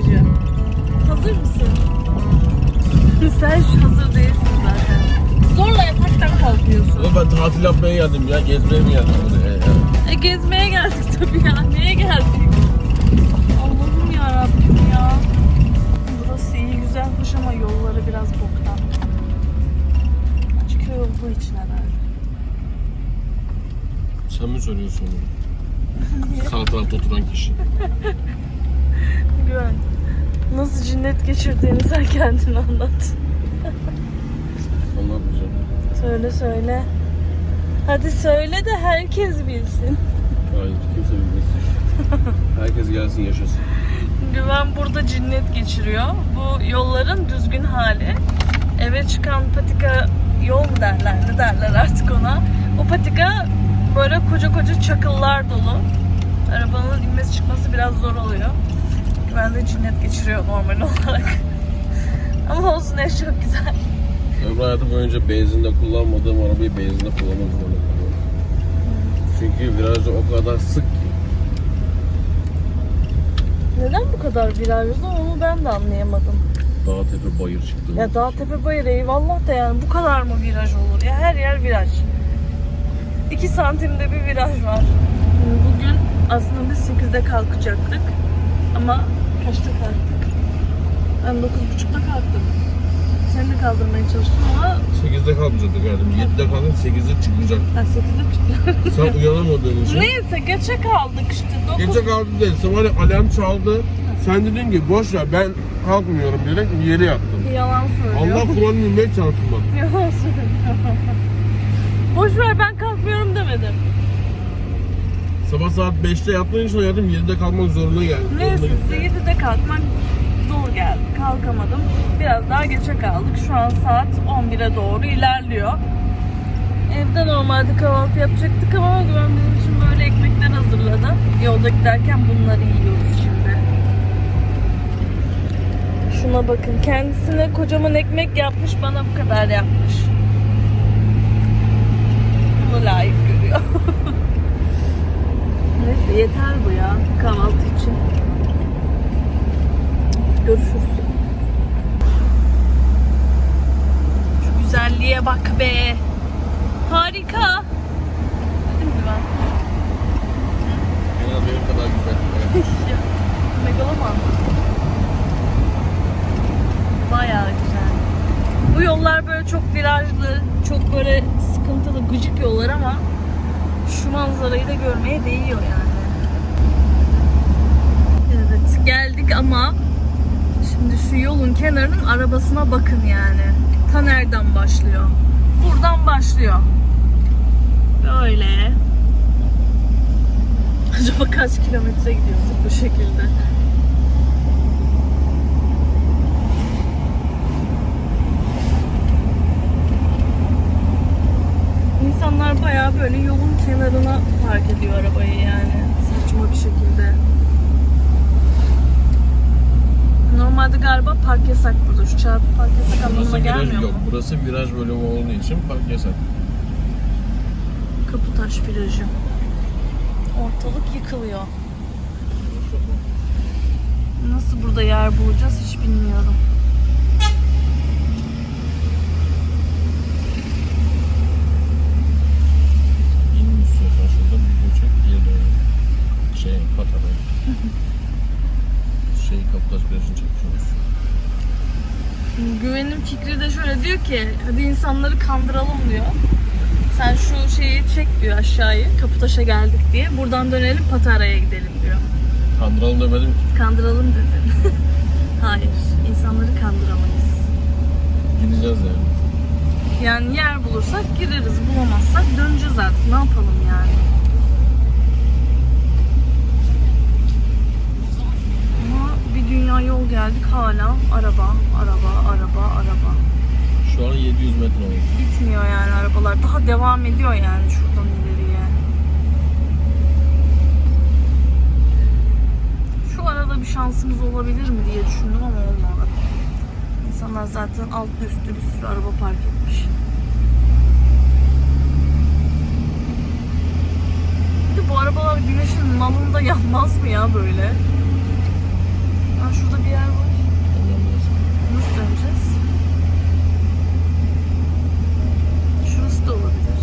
virajı. Hazır mısın? Sen hazır değilsin zaten. Zorla yataktan kalkıyorsun. Ulan ben tatil yapmaya geldim ya. Gezmeye mi geldim buraya ya? E gezmeye geldik tabii ya. Neye geldik? Allah'ım ya Rabbim ya. Burası iyi güzel hoş ama yolları biraz boktan. Açık köy olduğu için herhalde. Sen mi söylüyorsun onu? Sağ tarafta oturan kişi. Güven. Nasıl cinnet geçirdiğini sen kendin anlat. Anlatmayacağım. Söyle söyle. Hadi söyle de herkes bilsin. Hayır kimse bilmesin. Herkes gelsin yaşasın. Güven burada cinnet geçiriyor. Bu yolların düzgün hali. Eve çıkan patika yol mu derler ne derler artık ona. O patika böyle koca koca çakıllar dolu. Arabanın inmesi çıkması biraz zor oluyor. Güven de cinnet geçiriyor normal olarak. Ama olsun ev çok güzel. Ömrü hayatım boyunca benzinde kullanmadığım arabayı benzinde kullanmak zorunda kalıyorum. Çünkü virajı o kadar sık ki. Neden bu kadar virajlı onu ben de anlayamadım. Dağ tepe bayır çıktım. Ya dağ tepe bayır eyvallah da yani bu kadar mı viraj olur? Ya her yer viraj. 2 santimde bir viraj var. Bugün aslında biz 8'de kalkacaktık. Ama kaçta kalktık? Ben 9.30'da kalktım. Seni de kaldırmaya çalıştım ama 8'de kalmayacaktık yani. 7'de kalkıp 8'de çıkmayacak. ben 8'de çıktım. Sen uyanamadığın için. Neyse geçe kaldık işte. 9... Gece kaldı değil. Sabah alarm çaldı. Sen dedin ki boş ver ben kalkmıyorum diyerek yere yattım. Yalan söylüyor. Allah Kur'an minber çalsın bak. Yalan söylüyor. Boş ver ben kalkmıyorum demedim. Sabah saat 5'te yattığın için hayatım 7'de kalkmak zorunda geldi. Neyse Zorunda gitti. 7'de kalkmak zor geldi. Kalkamadım. Biraz daha geçe kaldık. Şu an saat 11'e doğru ilerliyor. Evde normalde kahvaltı yapacaktık ama Güven bizim için böyle ekmekler hazırladı. Yolda giderken bunları yiyoruz şimdi. Şuna bakın. Kendisine kocaman ekmek yapmış, bana bu kadar yapmış. Bunu layık görüyor. Neyse yeter bu ya kahvaltı için. Görüşürüz. Şu güzelliğe bak be. Harika. Değil mi ben? En az benim kadar güzel. Megaloman. Bayağı güzel. Bu yollar böyle çok virajlı, çok böyle sıkıntılı, gıcık yollar ama şu manzarayı da görmeye değiyor yani. Evet, geldik ama şimdi şu yolun kenarının arabasına bakın yani. Ta nereden başlıyor? Buradan başlıyor. Böyle. Acaba kaç kilometre gidiyorduk bu şekilde? İnsanlar bayağı böyle yolun kenarına park ediyor arabayı yani. Saçma bir şekilde. Normalde galiba park yasak burada. Şu çarpı park yasak anlamına Burası viraj gelmiyor yok. mu? Burası viraj bölümü olduğu için park yasak. Kaputaş plajı. Ortalık yıkılıyor. Nasıl burada yer bulacağız hiç bilmiyorum. Şurada bir geri doğru. Şey, Patara'ya. şey, Kaputaş plajını çekiyoruz. Güvenin fikri de şöyle diyor ki hadi insanları kandıralım diyor. Sen şu şeyi çek diyor aşağıyı. Kaputaş'a geldik diye. Buradan dönelim Patara'ya gidelim diyor. Kandıralım demedim ki. Kandıralım dedi. Hayır. insanları kandıramayız. Gideceğiz yani. Yani yer bulursak gireriz. Bulamazsak döneceğiz artık. Ne yapalım yani? Ama bir dünya yol geldik hala araba, araba, araba, araba. Şu an 700 metre oldu. Bitmiyor yani arabalar. Daha devam ediyor yani şuradan ileriye. Şu arada bir şansımız olabilir mi diye düşündüm ama olmadı. İnsanlar zaten alt üstü bir sürü araba park etmiş. Bir de bu arabalar güneşin malında yanmaz mı ya böyle? Ha şurada bir yer var. Nasıl döneceğiz? Şurası da olabilir.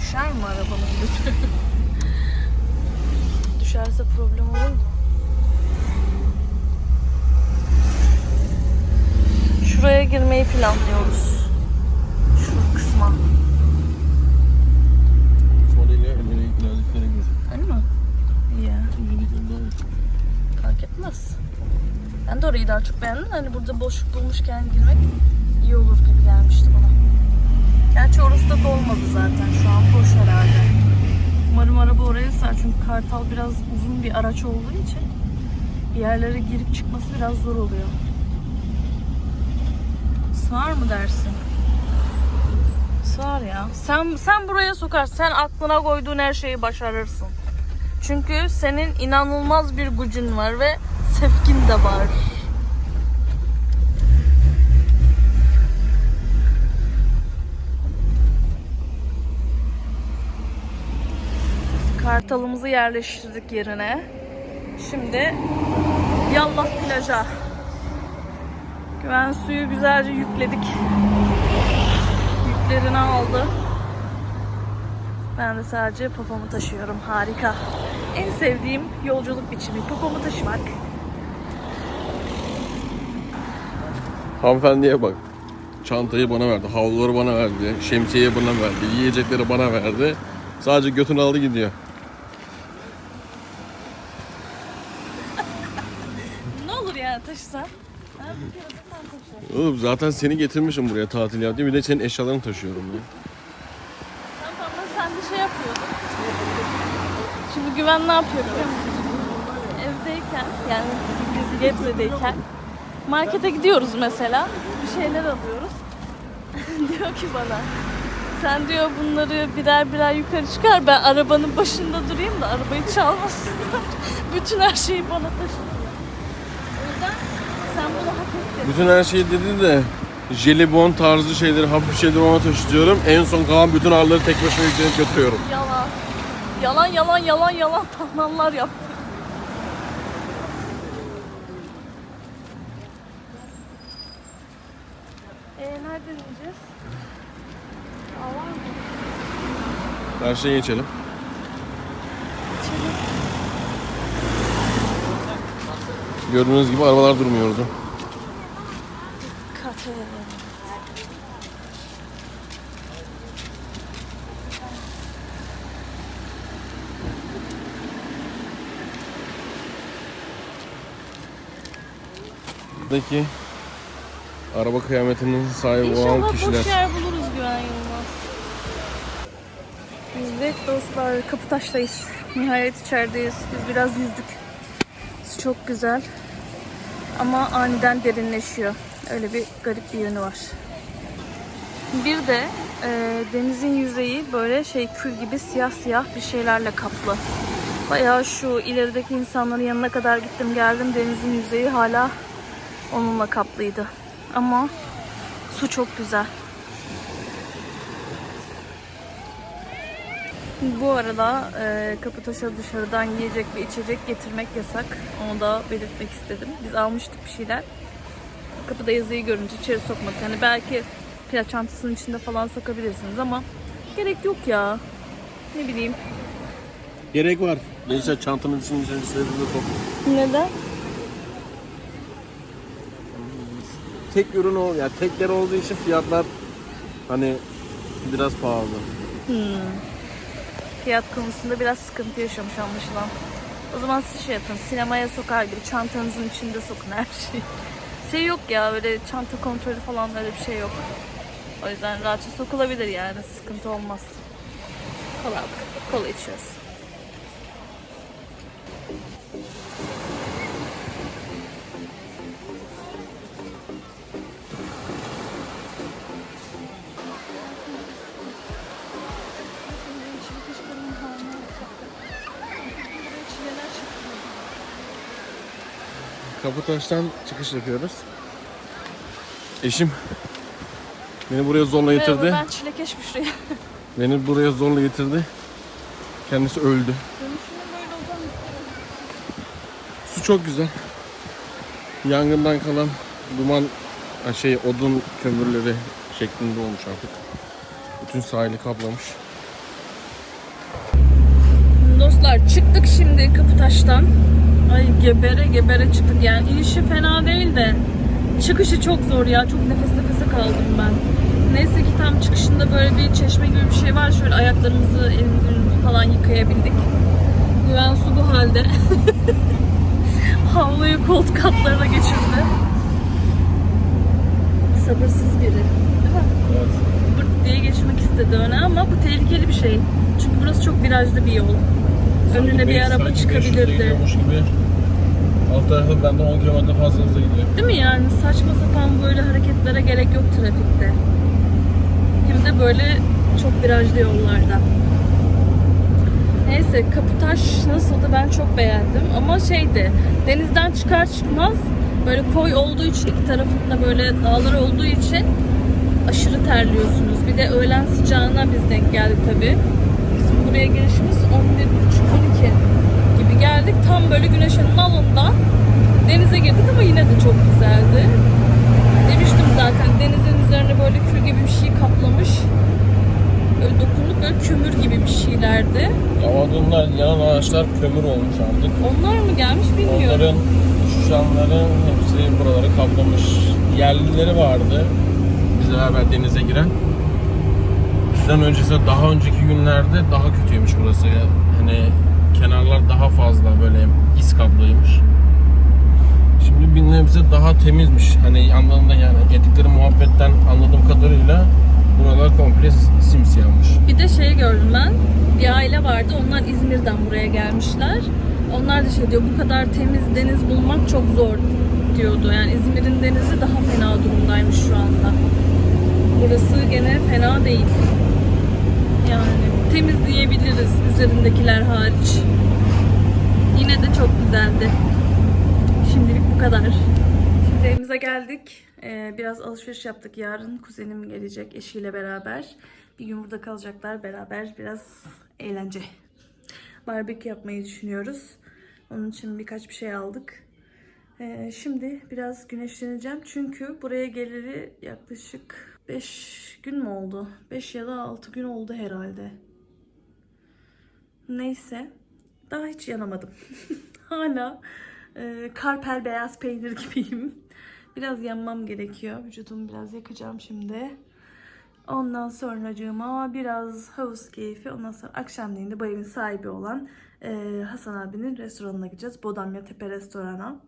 Düşer mi arabanın götü? Düşerse problem olur mu? Şuraya girmeyi planlıyoruz. Şu kısma. Sonra değil ya. Ömer'e ilerliklere gir. Öyle mi? İyi ya. İlerliklere Etmez. Ben de orayı daha çok beğendim. Hani burada boşluk bulmuşken girmek iyi olur gibi gelmişti bana. Gerçi orası da dolmadı zaten. Şu an boş herhalde. Umarım araba oraya sığar. Çünkü Kartal biraz uzun bir araç olduğu için bir yerlere girip çıkması biraz zor oluyor. Sığar mı dersin? Sığar ya. Sen sen buraya sokarsın. Sen aklına koyduğun her şeyi başarırsın. Çünkü senin inanılmaz bir gücün var ve sevkin de var. Kartalımızı yerleştirdik yerine. Şimdi yallah plaja. Güven suyu güzelce yükledik. Yüklerini aldı. Ben de sadece popomu taşıyorum. Harika. En sevdiğim yolculuk biçimi popomu taşımak. Hanımefendiye bak. Çantayı bana verdi, havluları bana verdi, şemsiyeyi bana verdi, yiyecekleri bana verdi. Sadece götünü aldı gidiyor. Ne olur yani taşısan. Oğlum zaten seni getirmişim buraya tatil yaptım. Bir de senin eşyalarını taşıyorum ya. Tamam ama sen de şey yapıyordun. Şimdi Güven ne yapıyor biliyor musun? Evdeyken yani biz Gebze'deyken markete gidiyoruz mesela. Bir şeyler alıyoruz. diyor ki bana sen diyor bunları birer birer yukarı çıkar ben arabanın başında durayım da arabayı çalmasınlar. Bütün her şeyi bana taşı. O yüzden sen bunu hak ettin. Bütün her şeyi dedi de jelibon tarzı şeyleri, hafif şeyleri ona taşıtıyorum. En son kalan bütün ağırları tek başıma yüklenip götürüyorum. Yalan. Yalan yalan yalan yalan tahmanlar yaptı. Ee, nereden ineceğiz? Var mı? Karşıya geçelim. İçeri. Gördüğünüz gibi arabalar durmuyordu. Kafe. Buradaki araba kıyametinin sahibi olan İnşallah kişiler. boş yer buluruz Güven Yılmaz. Biz de dostlar Kapıtaş'tayız. Nihayet içerideyiz. Biz biraz yüzdük. Su çok güzel. Ama aniden derinleşiyor. Öyle bir garip bir yönü var. Bir de e, denizin yüzeyi böyle şey kül gibi siyah siyah bir şeylerle kaplı. Bayağı şu ilerideki insanların yanına kadar gittim geldim denizin yüzeyi hala onunla kaplıydı. Ama su çok güzel. Bu arada e, Kapıtaş'a dışarıdan yiyecek ve içecek getirmek yasak. Onu da belirtmek istedim. Biz almıştık bir şeyler. Kapıda yazıyı görünce içeri sokmadık. Hani belki plaj çantasının içinde falan sokabilirsiniz ama gerek yok ya. Ne bileyim. Gerek var. Gençler çantanın içinin içine istediğinde sok. Neden? Tek ürün o, yani tek yer olduğu için fiyatlar hani biraz pahalı. Fiyat konusunda biraz sıkıntı yaşamış anlaşılan. O zaman siz şey yapın, sinemaya sokar gibi çantanızın içinde sokun her şeyi. Şey yok ya, öyle çanta kontrolü falan öyle bir şey yok. O yüzden rahatça sokulabilir yani, sıkıntı olmaz. Kola kola içiyoruz. Kapıtaş'tan çıkış yapıyoruz. Eşim beni buraya zorla Merhaba, getirdi. ben çilekeş Büşra'ya. Beni buraya zorla getirdi. Kendisi öldü. Su çok güzel. Yangından kalan duman şey odun kömürleri şeklinde olmuş artık. Bütün sahili kaplamış. Dostlar çıktık şimdi Kaputaş'tan. Ay gebere gebere çıktık yani inişi fena değil de çıkışı çok zor ya çok nefes nefese kaldım ben. Neyse ki tam çıkışında böyle bir çeşme gibi bir şey var şöyle ayaklarımızı elimizi yüzümüzü falan yıkayabildik. Güven su bu halde. Havluyu koltuk altlarına geçirdi. Sabırsız biri. Değil mi? Evet. Bırt diye geçmek istedi öne ama bu tehlikeli bir şey. Çünkü burası çok virajlı bir yol. Önüne bir araba çıkabilirdi. gibi. Alt tarafı benden 10 km fazla hızla gidiyor. Değil mi yani saçma sapan böyle hareketlere gerek yok trafikte. Hem de böyle çok virajlı yollarda. Neyse Kaputaş nasıldı ben çok beğendim ama şeydi denizden çıkar çıkmaz böyle koy olduğu için iki tarafında böyle dağlar olduğu için aşırı terliyorsunuz. Bir de öğlen sıcağına biz denk geldik tabi. Bizim buraya girişimiz 11.30-12 gibi geldik. Tam böyle güneşin alında denize girdik ama yine de çok güzeldi. Demiştim zaten denizin üzerine böyle kül gibi bir şey kaplamış. Böyle dokunduğuk böyle kömür gibi bir şeylerdi. Havadunlar, yanan ağaçlar kömür olmuş artık. Onlar mı gelmiş bilmiyorum. Onların uçuşanların hepsi buraları kaplamış. Yerlileri vardı. Bizle beraber denize giren. Bizden öncesi daha önceki günlerde daha kötüymüş burası. Hani kenarlar daha fazla böyle iz kaplıymış. Şimdi bir nebze daha temizmiş. Hani anlamında yani ettikleri muhabbetten anladığım kadarıyla buralar komple simsiyahmış. Bir de şey gördüm ben. Bir aile vardı. Onlar İzmir'den buraya gelmişler. Onlar da şey diyor bu kadar temiz deniz bulmak çok zor diyordu. Yani İzmir'in denizi daha fena durumdaymış şu anda. Burası gene fena değil. Yani temiz diyebiliriz üzerindekiler hariç. Yine de çok güzeldi. Şimdilik bu kadar. Şimdi evimize geldik. Ee, biraz alışveriş yaptık. Yarın kuzenim gelecek eşiyle beraber. Bir gün burada kalacaklar beraber. Biraz eğlence. Barbekü yapmayı düşünüyoruz. Onun için birkaç bir şey aldık. Ee, şimdi biraz güneşleneceğim. Çünkü buraya geleli yaklaşık 5 gün mü oldu? 5 ya da 6 gün oldu herhalde. Neyse. Daha hiç yanamadım. Hala e, karpel beyaz peynir gibiyim. Biraz yanmam gerekiyor. Vücudumu biraz yakacağım şimdi. Ondan sonracığıma biraz havuz keyfi. Ondan sonra akşamleyin de bu evin sahibi olan e, Hasan abinin restoranına gideceğiz. Bodamya Tepe Restorana.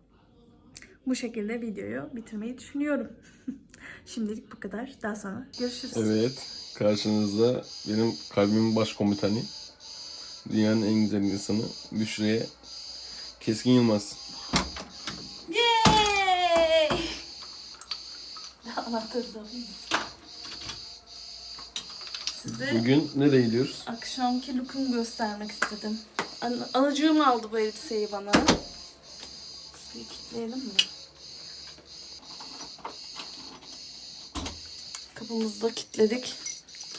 Bu şekilde videoyu bitirmeyi düşünüyorum. Şimdilik bu kadar. Daha sonra görüşürüz. Evet, karşınızda benim kalbimin başkomutanı, dünyanın en güzel insanı Büşra'ya Keskin Yılmaz. Yay! Anahtarı da alayım. Size Bugün nereye gidiyoruz? akşamki lookumu göstermek istedim. An- Anacığım aldı bu elbiseyi bana. Bir kilitleyelim mi? Kapımızı da kilitledik.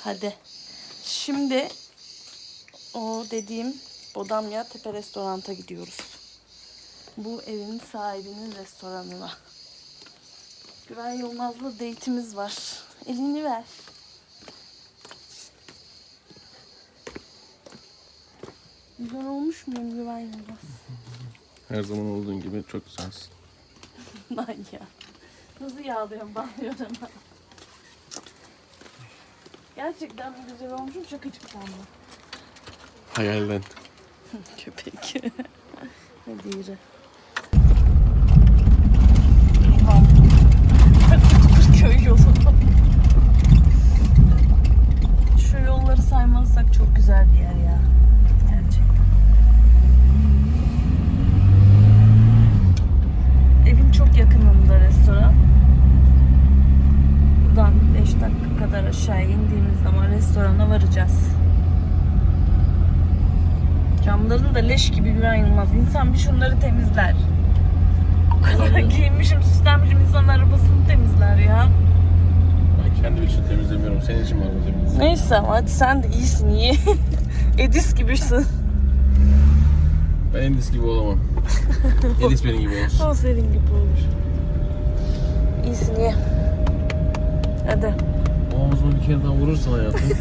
Hadi. Şimdi o dediğim Bodamya Tepe Restorant'a gidiyoruz. Bu evin sahibinin restoranına. Güven Yılmaz'la date'imiz var. Elini ver. Güzel olmuş muyum Güven Yılmaz? Her zaman olduğun gibi çok güzelsin. Lan ya. Nasıl yağlıyorum bağlıyorum. Gerçekten güzel olmuşum şakacıktan mı? Hayalden. Köpek. Hadi yürü. köy yolu. Şu yolları saymazsak çok güzel bir yer ya. Gerçekten. Evin çok yakınında restoran. Buradan 5 dakika kadar aşağı indiğimiz zaman restorana varacağız. Camların da leş gibi güven yılmaz. İnsan bir şunları temizler. O kadar giyinmişim, süslenmişim insan arabasını temizler ya. Ben kendim için temizlemiyorum. Senin için bu temizlik. Neyse ama hadi sen de iyisin iyi. Edis gibisin. Ben Enis gibi olamam. Enis benim gibi olsun. O senin gibi olur. İyisin ye. Hadi. O omzuma bir kere daha vurursan hayatım.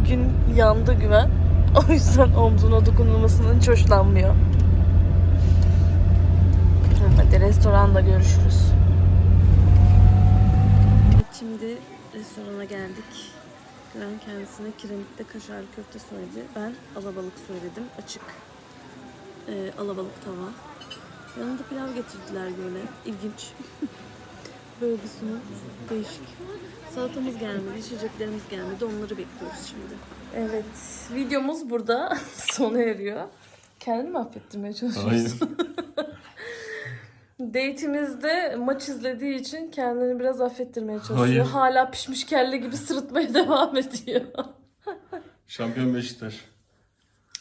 Bugün yandı güven. O yüzden omzuna dokunulmasından hiç hoşlanmıyor. Hadi restoranda görüşürüz. Şimdi restorana geldik. Güven kendisine kiremitte kaşarlı köfte söyledi. Ben alabalık söyledim. Açık. Ee, alabalık tava. Yanında pilav getirdiler böyle. İlginç. sunum. Değişik. Salatamız gelmedi, içeceklerimiz gelmedi. Onları bekliyoruz şimdi. Evet, videomuz burada sona eriyor. Kendini mi affettirmeye çalışıyorsun? Date'imizde maç izlediği için kendini biraz affettirmeye çalışıyor. Hayır. Hala pişmiş kelle gibi sırıtmaya devam ediyor. Şampiyon Beşiktaş.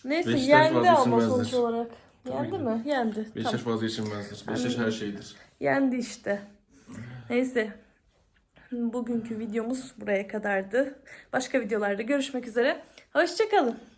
Neyse Beşiktaş yendi ama sonuç olarak. Tabii Yendi ki. mi? Yendi. Beşiktaş Tamam. vazgeçilmezdir. Beşiktaş her şeydir. Yendi işte. Neyse. Bugünkü videomuz buraya kadardı. Başka videolarda görüşmek üzere. Hoşçakalın.